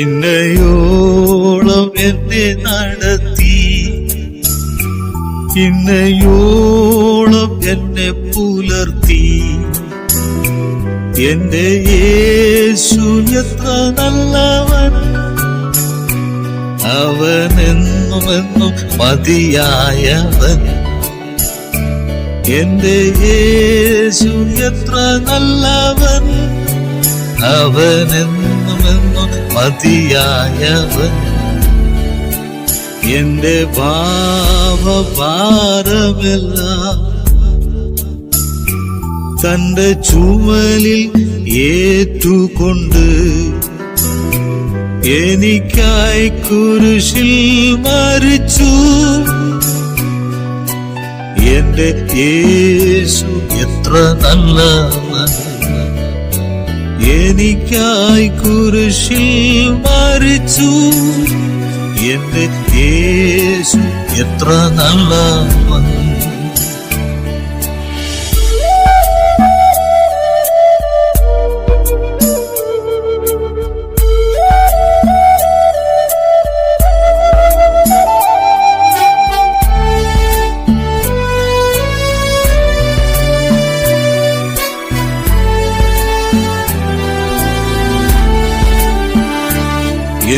ഇന്നയോളം എന്നെ നടത്തി. ഇന്നയോളം എന്നെ പുലർത്തി. എന്റെ യേശു എത്ര നല്ലവൻ. അവനെന്നും എന്നും മതിയായവൻ. എന്റെ യേശു എത്ര നല്ലവൻ. അവനെന്നും എന്നും മതിയായവൻ. എന്റെ ഭാവഭാരമെല്ലാം തന്റെ ചുമലിൽ ഏറ്റുകൊണ്ട് എനിക്കായി കുരിശിൽ മരിച്ചു. എന്റെ യേശു എത്ര നല്ലവൻ. എനിക്കായി കുരിശിൽ മരിച്ചു. എന്റെ യേശു എത്ര നല്ലവൻ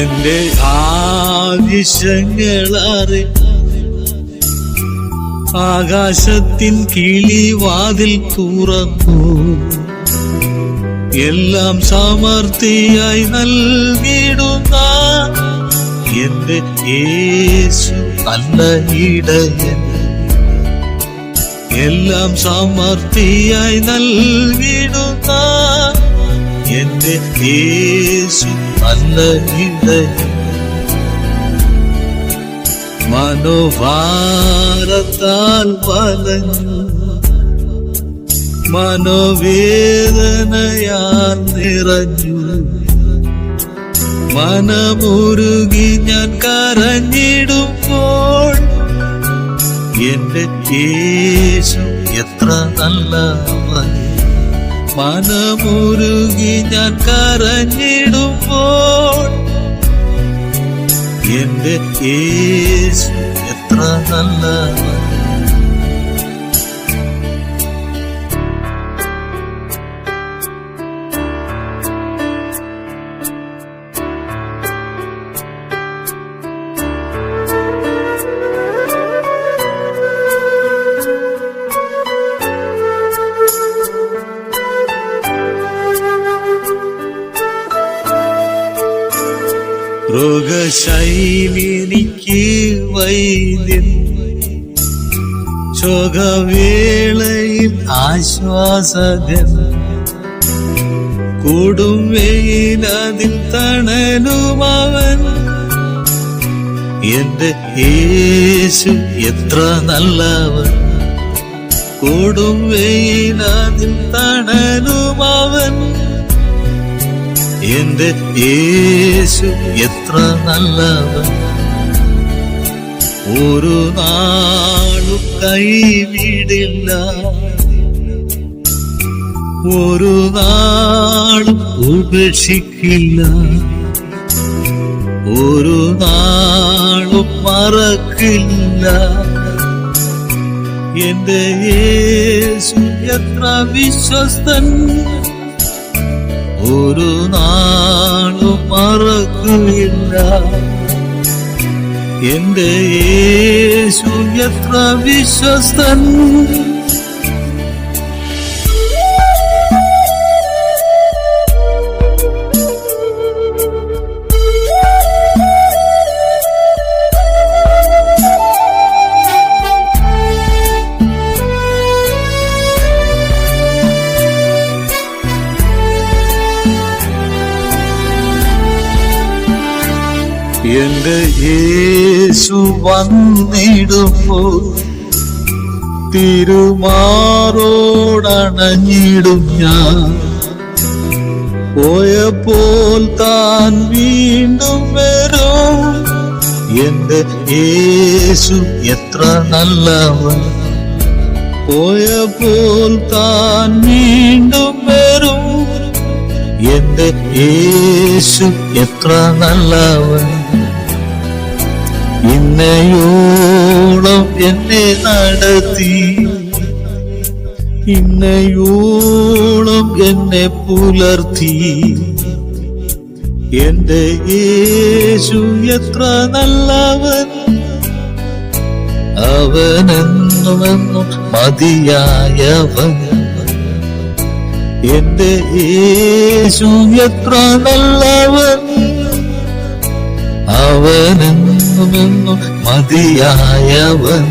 എന്റെ ആവശ്യങ്ങളറി ആകാശത്തിൻ കിളിവാതിൽ തുറന്നു. എല്ലാം സമർത്ഥിയായി നൽകിടുന്ന എന്റെ യേശു നല്ല ഇടയൻ. എല്ലാം സമർത്ഥിയായി നൽകിടുന്ന എന്റെ യേശു നല്ല ഇടയ മനോഭാരത്താൽ വലഞ്ഞു. മനോവേദനയാൽ നിറഞ്ഞു. മനമുരുകി ഞാൻ കരഞ്ഞിടുമ്പോൾ എന്റെ യേശു എത്ര നല്ലവൻ മനമുരുകി ഞാൻ കരഞ്ഞിടുമ്പോൾ എന്റെ യേശു എത്ര നല്ലവൻ രോഗശൈലിനിക്ക് വൈദ്യൻ. ശോകവേളയിൽ ആശ്വാസകൻ. കൊടും തണലും തണലുമവൻ എന്റെ യേശു എത്ര നല്ലവൻ. കൊടും തണലും തണലുമവൻ എന്റെ യേശു എത്ര നല്ലവൻ. ഒരു നാളും കൈവിടില്ല. ഒരു നാളും ഉപേക്ഷിക്കില്ല. ഒരു നാളും മറക്കില്ല. എന്റെ യേശു എത്ര വിശ്വസ്തൻ. ഒരു നാളും മറക്കില്ല. എന്റെ യേശു എത്ര വിശ്വസ്തൻ. എന്റെ യേശു വന്നിടുമ്പോൾ തിരുമാറോടണഞ്ഞിടും ഞാൻ. പോയപ്പോൾ താൻ വീണ്ടും വരും. എന്റെ യേശു എത്ര നല്ലവൻ. പോയപ്പോൾ താൻ വീണ്ടും വരും. എന്റെ യേശു എത്ര നല്ലവൻ. ഇന്നയോളം എന്നെ നടത്തി. ഇന്നയോളം എന്നെ പുലർത്തി. എന്റെ യേശു എത്ര നല്ലവൻ. അവനെന്നുമെന്നും മതിയായവൻ. എന്റെ യേശു എത്ര നല്ലവൻ. അവനെന്നുമെന്നും മതിയായവൻ